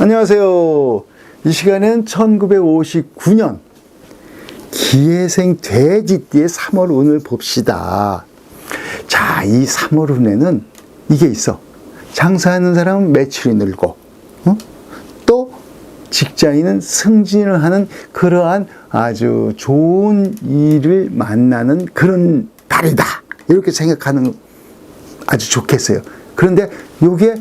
안녕하세요. 이 시간은 1959년 기해생 돼지띠의 3월 운을 봅시다. 자, 이 3월 운에는 이게 있어. 장사하는 사람은 매출이 늘고, 어? 또 직장인은 승진을 하는 그러한 아주 좋은 일을 만나는 그런 달이다. 이렇게 생각하는 아주 좋겠어요. 그런데 요게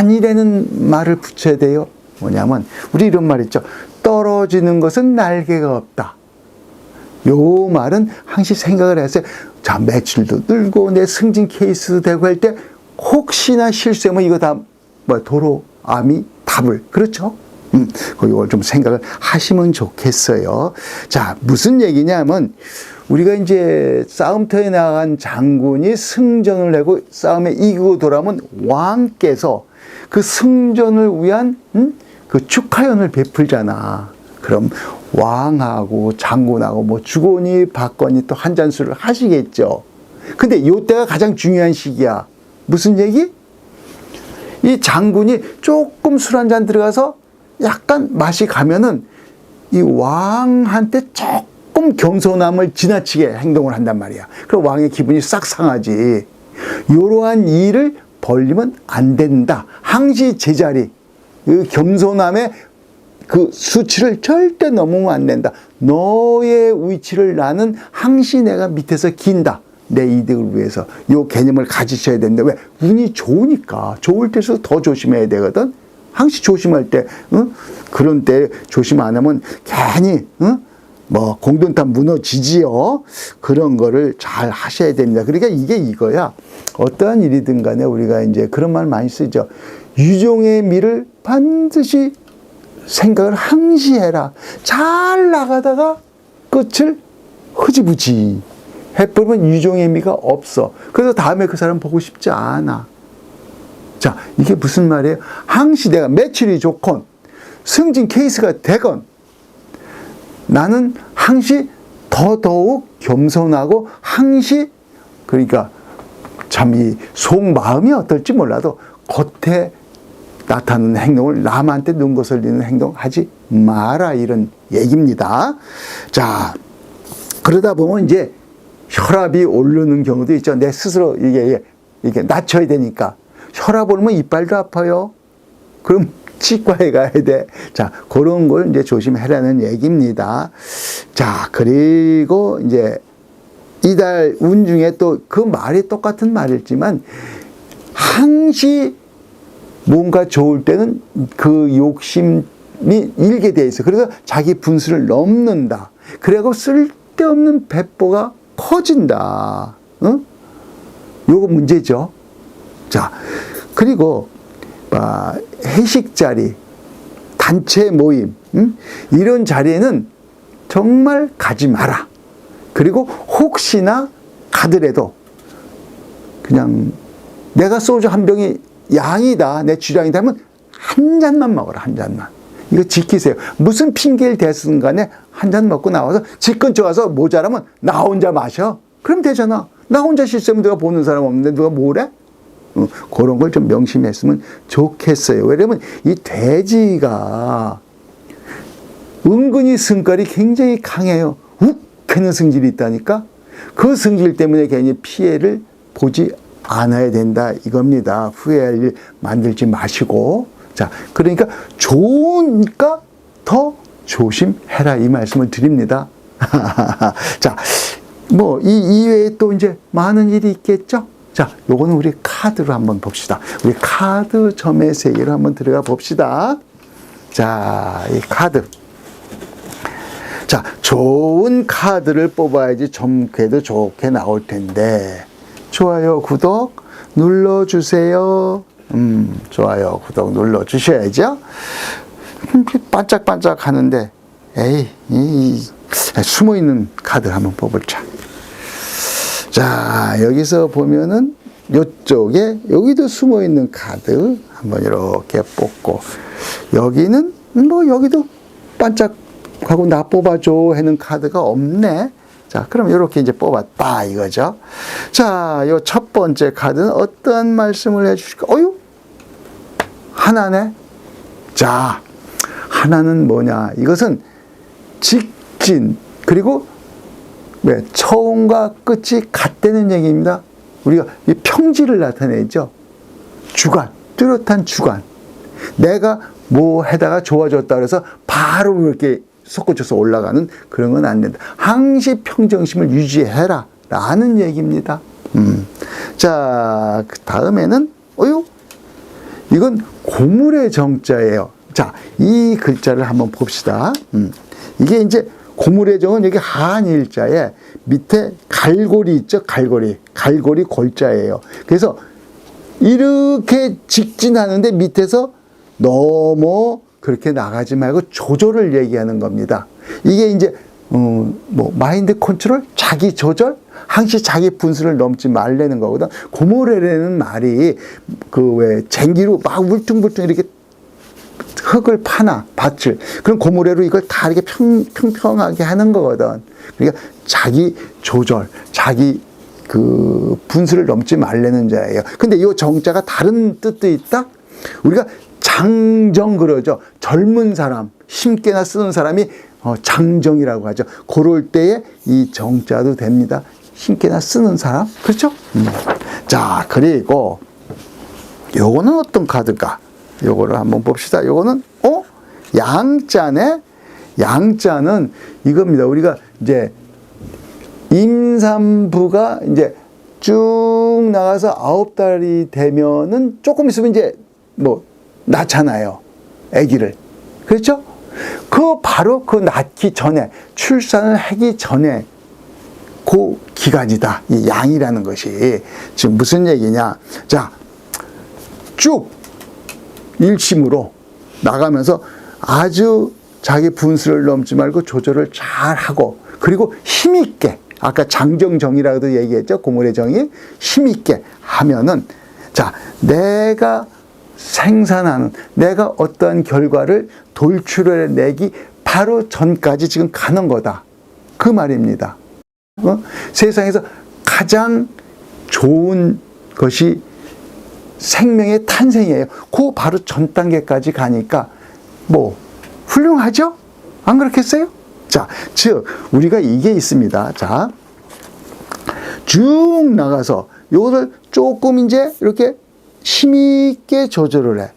단이라는 말을 붙여야 돼요. 뭐냐면 우리 이런 말 있죠. 떨어지는 것은 날개가 없다. 요 말은 항시 생각을 했어요. 자, 매출도 늘고 내 승진 케이스도 되고 할 때 혹시나 실수하면 이거 다 뭐 도로 암이 답을 그렇죠? 음, 이걸 좀 생각을 하시면 좋겠어요. 자, 무슨 얘기냐면 우리가 이제 싸움터에 나간 장군이 승전을 내고 싸움에 이기고 돌아오면 왕께서 그 승전을 위한 음? 그 축하연을 베풀잖아. 그럼 왕하고 장군하고 뭐 주거니 받거니 또 한 잔술을 하시겠죠. 근데 요때가 가장 중요한 시기야. 무슨 얘기? 이 장군이 조금 술 한 잔 들어가서 약간 맛이 가면은 이 왕한테 조금 겸손함을 지나치게 행동을 한단 말이야. 그럼 왕의 기분이 싹 상하지. 이러한 일을 벌리면 안 된다. 항시 제자리, 그 겸손함의 그 수치를 절대 넘으면 안 된다. 너의 위치를 나는 항시 내가 밑에서 긴다. 내 이득을 위해서 요 개념을 가지셔야 된다. 왜? 운이 좋으니까 좋을 때일수록 더 조심해야 되거든. 항시 조심할 때 어? 그런 때 조심 안 하면 괜히 어? 뭐 공든탑 무너지지요. 그런 거를 잘 하셔야 됩니다. 그러니까 이게 이거야. 어떠한 일이든 간에 우리가 이제 그런 말 많이 쓰죠. 유종의 미를 반드시 생각을 항시 해라. 잘 나가다가 끝을 흐지부지 해버리면 유종의 미가 없어. 그래서 다음에 그 사람 보고 싶지 않아. 자, 이게 무슨 말이에요? 항시 내가 매출이 좋건, 승진 케이스가 되건, 나는 항시 더더욱 겸손하고 항시, 그러니까 참 이 속마음이 어떨지 몰라도 겉에 나타나는 행동을 남한테 눈거 설리는 행동 하지 마라. 이런 얘기입니다. 자, 그러다 보면 이제 혈압이 오르는 경우도 있죠. 내 스스로 이게, 이게 낮춰야 되니까. 혈압 오르면 이빨도 아파요. 그럼 치과에 가야 돼. 자, 그런 걸 이제 조심해라는 얘기입니다. 자, 그리고 이제 이달 운 중에 또 그 말이 똑같은 말이지만 항시 뭔가 좋을 때는 그 욕심이 일게 돼 있어. 그래서 자기 분수를 넘는다. 그래고 쓸데없는 배포가 커진다. 어? 요거 문제죠. 자, 그리고 아, 회식 자리, 단체 모임 음? 이런 자리에는 정말 가지 마라. 그리고 혹시나 가더라도 그냥 내가 소주 한 병이 양이다, 내 주량이다 하면 한 잔만 먹어라, 한 잔만. 이거 지키세요. 무슨 핑계를 대든 간에 한 잔 먹고 나와서 집 근처 가서 모자라면 나 혼자 마셔. 그럼 되잖아. 나 혼자 실수하면 누가 보는 사람 없는데 누가 뭐래? 어, 그런 걸 좀 명심했으면 좋겠어요. 왜냐면 이 돼지가 은근히 승깔이 굉장히 강해요. 욱 하는 승질이 있다니까? 그 승질 때문에 괜히 피해를 보지 않아야 된다 이겁니다. 후회할 일 만들지 마시고. 자, 그러니까 좋으니까 더 조심해라 이 말씀을 드립니다. 자, 뭐 이 이외에 또 이제 많은 일이 있겠죠? 자, 요거는 우리 카드로 한번 봅시다. 우리 카드 점의 세계로 한번 들어가 봅시다. 자, 이 카드. 자, 좋은 카드를 뽑아야지 점괘도 좋게 나올 텐데. 좋아요, 구독 눌러주세요. 음, 좋아요, 구독 눌러주셔야죠. 음, 반짝반짝 하는데, 에이, 이, 이, 숨어 있는 카드 한번 뽑을자. 자, 여기서 보면은 요쪽에, 여기도 숨어 있는 카드 한번 이렇게 뽑고, 여기는 뭐, 여기도 반짝하고 나 뽑아줘 하는 카드가 없네. 자, 그럼 이렇게 이제 뽑았다 이거죠. 자, 요 첫 번째 카드는 어떤 말씀을 해주실까? 어유 하나네. 자, 하나는 뭐냐? 이것은 직진, 그리고 왜 처음과 끝이 같다는 얘기입니다. 우리가 이 평지를 나타내죠. 주관, 뚜렷한 주관. 내가 뭐 해다가 좋아졌다 그래서 바로 이렇게 솟구쳐서 올라가는 그런 건 안 된다. 항시 평정심을 유지해라. 라는 얘기입니다. 음. 자, 그 다음에는, 어유? 이건 고물의 정자예요. 자, 이 글자를 한번 봅시다. 음. 이게 이제 고물의 정은 여기 한 일자에 밑에 갈고리 있죠? 갈고리. 갈고리 골자예요. 그래서 이렇게 직진하는데 밑에서 너무 그렇게 나가지 말고 조절을 얘기하는 겁니다. 이게 이제 어, 뭐 마인드 컨트롤, 자기 조절, 항시 자기 분수를 넘지 말라는 거거든. 고모레라는 말이 그 왜 쟁기로 막 울퉁불퉁 이렇게 흙을 파나 밭을 그럼 고무래로 이걸 다 이렇게 평, 평평하게 하는 거거든. 그러니까 자기 조절, 자기 그 분수를 넘지 말라는 자예요. 근데 이 정자가 다른 뜻도 있다. 우리가 장정 그러죠. 젊은 사람, 힘께나 쓰는 사람이 어, 장정이라고 하죠. 그럴 때에 이 정자도 됩니다. 힘께나 쓰는 사람, 그렇죠? 음. 자, 그리고 요거는 어떤 카드일까? 요거를 한번 봅시다. 요거는 어? 양자네. 양자는 이겁니다. 우리가 이제 임산부가 이제 쭉 나가서 아홉 달이 되면은 조금 있으면 이제 뭐 낳잖아요. 아기를. 그렇죠? 그 바로 그 낳기 전에 출산을 하기 전에 그 기간이다. 이 양이라는 것이 지금 무슨 얘기냐? 자, 쭉 일심으로 나가면서 아주 자기 분수를 넘지 말고 조절을 잘 하고 그리고 힘 있게 아까 장정정이라고도 얘기했죠? 고물의 정이? 힘 있게 하면은 자 내가 생산하는 내가 어떠한 결과를 돌출해 내기 바로 전까지 지금 가는 거다. 그 말입니다. 어? 세상에서 가장 좋은 것이 생명의 탄생이에요. 그 바로 전 단계까지 가니까 뭐 훌륭하죠? 안 그렇겠어요? 자, 즉 우리가 이게 있습니다. 자, 쭉 나가서 요것을 조금 이제 이렇게 힘있게 조절을 해.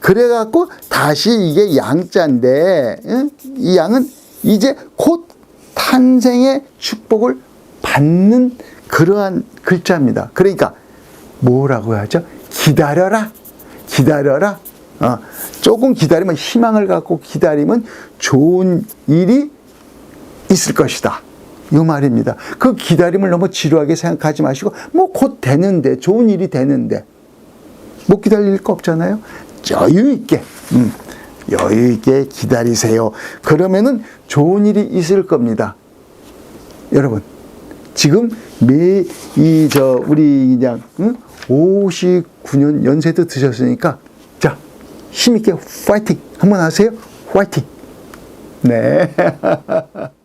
그래갖고 다시 이게 양자인데 응? 이 양은 이제 곧 탄생의 축복을 받는 그러한 글자입니다. 그러니까 뭐라고 하죠? 기다려라. 기다려라. 어, 조금 기다리면 희망을 갖고 기다리면 좋은 일이 있을 것이다. 이 말입니다. 그 기다림을 너무 지루하게 생각하지 마시고 뭐 곧 되는데 좋은 일이 되는데 못 기다릴 거 없잖아요. 여유 있게 음, 여유 있게 기다리세요. 그러면은 좋은 일이 있을 겁니다. 여러분 지금 매 이 저 우리 그냥 응? 59년 연세도 드셨으니까 자 힘있게 파이팅 한번 하세요. 파이팅. 네.